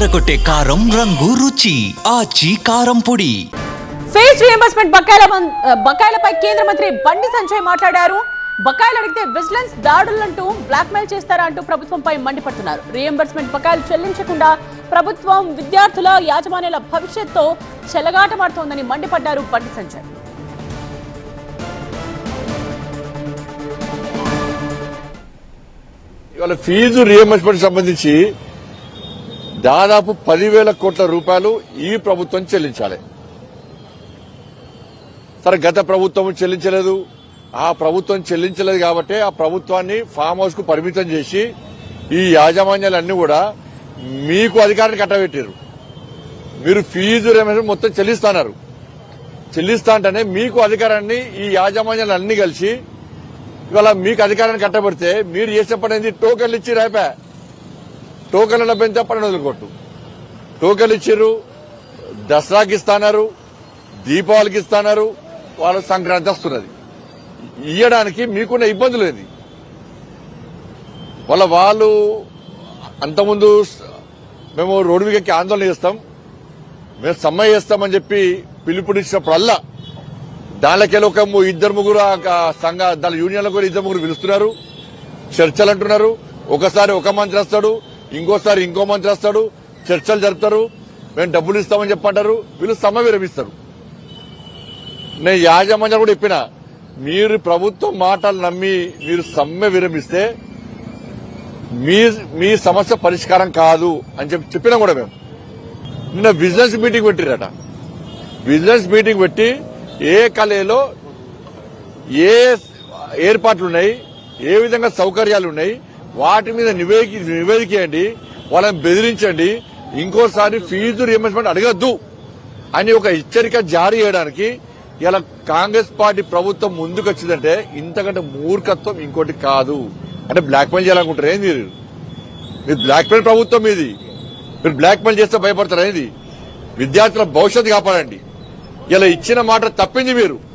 అదరగొట్టే కారం రంగు రుచి ఆచి కారం పొడి. ఫేస్ రియంబర్స్మెంట్ బకాయిల బకాయిలపై కేంద్ర మంత్రి బండి సంజయ్ మాట్లాడారు. బకాయిలు అడిగితే విజిలెన్స్ దాడులంటూ బ్లాక్మెయిల్ చేస్తారా అంటూ ప్రభుత్వంపై మండిపడుతున్నారు. రియంబర్స్మెంట్ బకాయిలు చెల్లించకుండా ప్రభుత్వం విద్యార్థుల యాజమాన్యాల భవిష్యత్తుతో చెలగాటమాడుతోందని మండిపడ్డారు బండి సంజయ్. ఇవాళ ఫీజు రియంబర్స్మెంట్ సంబంధించి దాదాపు పదివేల కోట్ల రూపాయలు ఈ ప్రభుత్వం చెల్లించాలి. సరే గత ప్రభుత్వం చెల్లించలేదు. ఆ ప్రభుత్వం చెల్లించలేదు కాబట్టి ఆ ప్రభుత్వాన్ని ఫామ్ హౌస్కు పరిమితం చేసి ఈ యాజమాన్యాలన్నీ కూడా మీకు అధికారాన్ని కట్టబెట్టారు మీరు ఫీజు రేమేషన్ మొత్తం చెల్లిస్తున్నారు. చెల్లిస్తా అంటేనే మీకు అధికారాన్ని ఈ యాజమాన్యాలు అన్ని కలిసి ఇవాళ మీకు అధికారాన్ని కట్టబెడితే మీరు చేసే పని ఏంది? టోకెన్లు ఇచ్చి రేపే టోకెన్ల పెంచా పన్నెండు వందలు కోట్లు. టోకెన్లు ఇచ్చారు దసరాకి ఇస్తానారు దీపావళికి ఇస్తానారు వాళ్ళు సంక్రాంతి వస్తున్నది. ఇయ్యడానికి మీకున్న ఇబ్బందులు ఏంది? వాళ్ళ వాళ్ళు అంతకుముందు మేము రోడ్డు మీదకి ఆందోళన చేస్తాం మేము సమ్మె చేస్తామని చెప్పి పిలుపునిచ్చినప్పుడల్లా దానికెళ్ళి ఒక ఇద్దరు ముగ్గురు సంఘ దాని యూనియన్లకు కూడా ఇద్దరు ముగ్గురు పిలుస్తున్నారు చర్చలు అంటున్నారు ఒకసారి ఒక మంత్రి వస్తాడు ఇంకోసారి ఇంకో మంత్రి వస్తాడు చర్చలు జరుపుతారు మేము డబ్బులు ఇస్తామని చెప్పంటారు వీళ్ళు సమ్మె విరమిస్తారు నేను యాజమాన్యం కూడా చెప్పిన మీరు ప్రభుత్వం మాటలు నమ్మి మీరు సమ్మె విరమిస్తే మీ మీ సమస్య పరిష్కారం కాదు అని చెప్పి చెప్పినా కూడా మేము. నిన్న బిజినెస్ మీటింగ్ పెట్టిరట. బిజినెస్ మీటింగ్ పెట్టి ఏ కళలో ఏ ఏర్పాట్లు ఉన్నాయి ఏ విధంగా సౌకర్యాలు ఉన్నాయి వాటి మీద నివేదిక నివేదికేయండి వాళ్ళని బెదిరించండి ఇంకోసారి ఫీజు రియంబర్స్మెంట్ అడగద్దు అని ఒక హెచ్చరిక జారీ చేయడానికి ఇలా కాంగ్రెస్ పార్టీ ప్రభుత్వం ముందుకు వచ్చిందంటే ఇంతకంటే మూర్ఖత్వం ఇంకోటి కాదు. అంటే బ్లాక్మెయిల్ చేయాలనుకుంటారు ఏంది మీరు? మీరు బ్లాక్మెయిల్ ప్రభుత్వం ఇది మీరు బ్లాక్మెయిల్ చేస్తే భయపడతారు ఏంది? విద్యార్థుల భవిష్యత్తు కాపాడండి. ఇలా ఇచ్చిన మాట తప్పింది మీరు.